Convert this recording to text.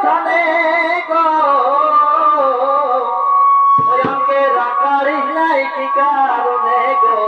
শ্মশানে গো। রাখারি নাই কি কারণে গো?